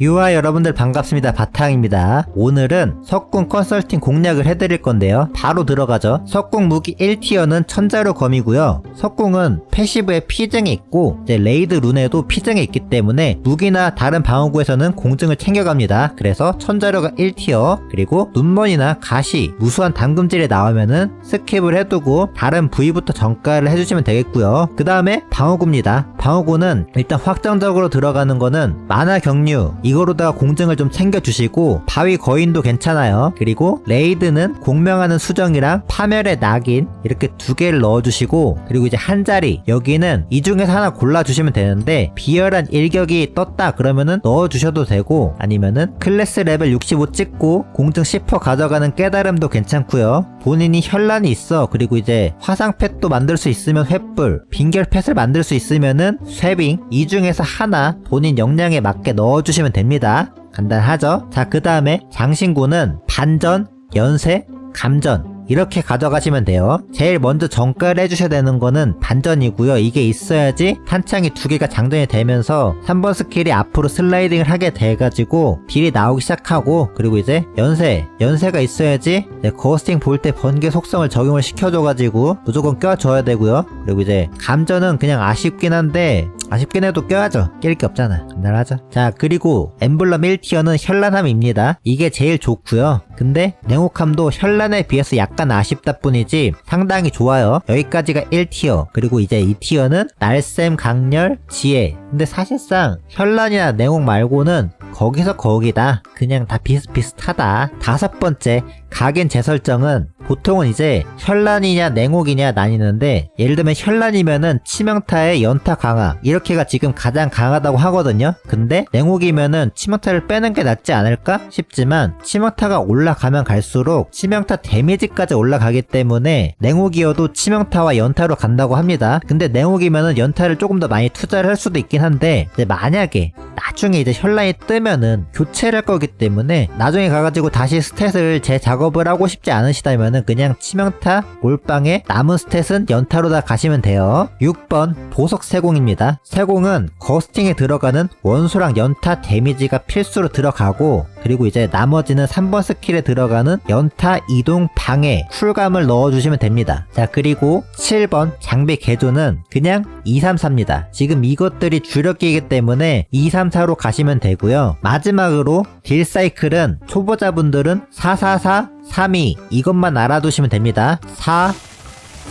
유아 여러분들 반갑습니다. 바탕입니다. 오늘은 석궁 컨설팅 공략을 해드릴 건데요. 바로 들어가죠. 석궁 무기 1티어는 천자로 검이고요. 석궁은 패시브에 피증이 있고 이제 레이드 룬에도 피증이 있기 때문에 무기나 다른 방어구에서는 공증을 챙겨갑니다. 그래서 천자료가 1티어 그리고 눈먼이나 가시, 무수한 담금질이 나오면은 스킵을 해두고 다른 부위부터 정가를 해주시면 되겠고요. 그 다음에 방어구입니다. 방어구는 일단 확정적으로 들어가는 거는 만화 경류 이거로다가 공증을 좀 챙겨주시고 바위 거인도 괜찮아요. 그리고 레이드는 공명하는 수정이랑 파멸의 낙인 이렇게 두 개를 넣어주시고 그리고 이제 한 자리 여기는 이 중에서 하나 골라주시면 되는데 비열한 일격이 떴다 그러면은 넣어주셔도 되고 아니면은 클래스 레벨 65 찍고 공증 10% 가져가는 깨달음도 괜찮고요. 본인이 현란이 있어 그리고 이제 화상펫도 만들 수 있으면 횃불 빙결펫을 만들 수 있으면은 쇠빙 이 중에서 하나 본인 역량에 맞게 넣어주시면 됩니다. 간단하죠? 자 그 다음에 장신구는 반전, 연쇄, 감전 이렇게 가져가시면 돼요. 제일 먼저 정가를 해주셔야 되는 거는 반전이고요. 이게 있어야지 탄창이 두 개가 장전이 되면서 3번 스킬이 앞으로 슬라이딩을 하게 돼가지고 딜이 나오기 시작하고 그리고 이제 연쇄 연쇄가 있어야지 거스팅 볼 때 번개 속성을 적용을 시켜줘가지고 무조건 껴줘야 되고요. 그리고 이제 감전은 그냥 아쉽긴 한데 아쉽긴 해도 껴야죠. 낄 게 없잖아. 간단하죠. 자, 그리고 엠블럼 1티어는 현란함입니다. 이게 제일 좋고요. 근데 냉혹함도 현란에 비해서 약간 아쉽다 뿐이지 상당히 좋아요. 여기까지가 1티어. 그리고 이제 2티어는 날쌘, 강렬, 지혜. 근데 사실상 현란이나 냉혹 말고는 거기서 거기다. 그냥 다 비슷비슷하다. 다섯 번째, 각인 재설정은 보통은 이제 현란이냐 냉혹이냐 나뉘는데 예를 들면 현란이면은 치명타의 연타 강화 이렇게가 지금 가장 강하다고 하거든요. 근데 냉혹이면은 치명타를 빼는 게 낫지 않을까 싶지만 치명타가 올라가면 갈수록 치명타 데미지까지 올라가기 때문에 냉혹이어도 치명타와 연타로 간다고 합니다. 근데 냉혹이면은 연타를 조금 더 많이 투자를 할 수도 있긴 한데 만약에 나중에 이제 현란이 뜨면은 교체를 할 거기 때문에 나중에 가가지고 다시 스탯을 재작업을 하고 싶지 않으시다면 은 그냥 치명타 몰빵에 남은 스탯은 연타로 다 가시면 돼요. 6번 보석 세공입니다. 세공은 거스팅에 들어가는 원소랑 연타 데미지가 필수로 들어가고 그리고 이제 나머지는 3번 스킬에 들어가는 연타 이동 방해 쿨감을 넣어주시면 됩니다. 자 그리고 7번 장비 개조는 그냥 234입니다. 지금 이것들이 주력기이기 때문에 234로 가시면 되고요. 마지막으로 딜 사이클은 초보자분들은 444 32 이것만 알아두시면 됩니다. 4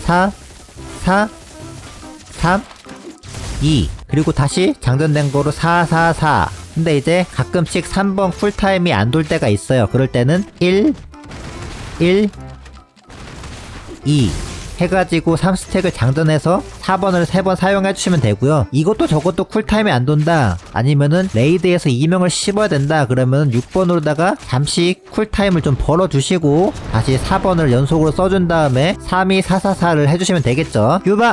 4 4 3 2 그리고 다시 장전된 거로 444 근데 이제 가끔씩 3번 쿨타임이 안 돌 때가 있어요. 그럴 때는 1 1 2 해가지고 3스택을 장전해서 4번을 3번 사용해 주시면 되고요. 이것도 저것도 쿨타임이 안 돈다. 아니면은 레이드에서 2명을 씹어야 된다. 그러면 6번으로다가 잠시 쿨타임을 좀 벌어 주시고 다시 4번을 연속으로 써준 다음에 3, 2, 4, 4, 4를 해주시면 되겠죠. 유바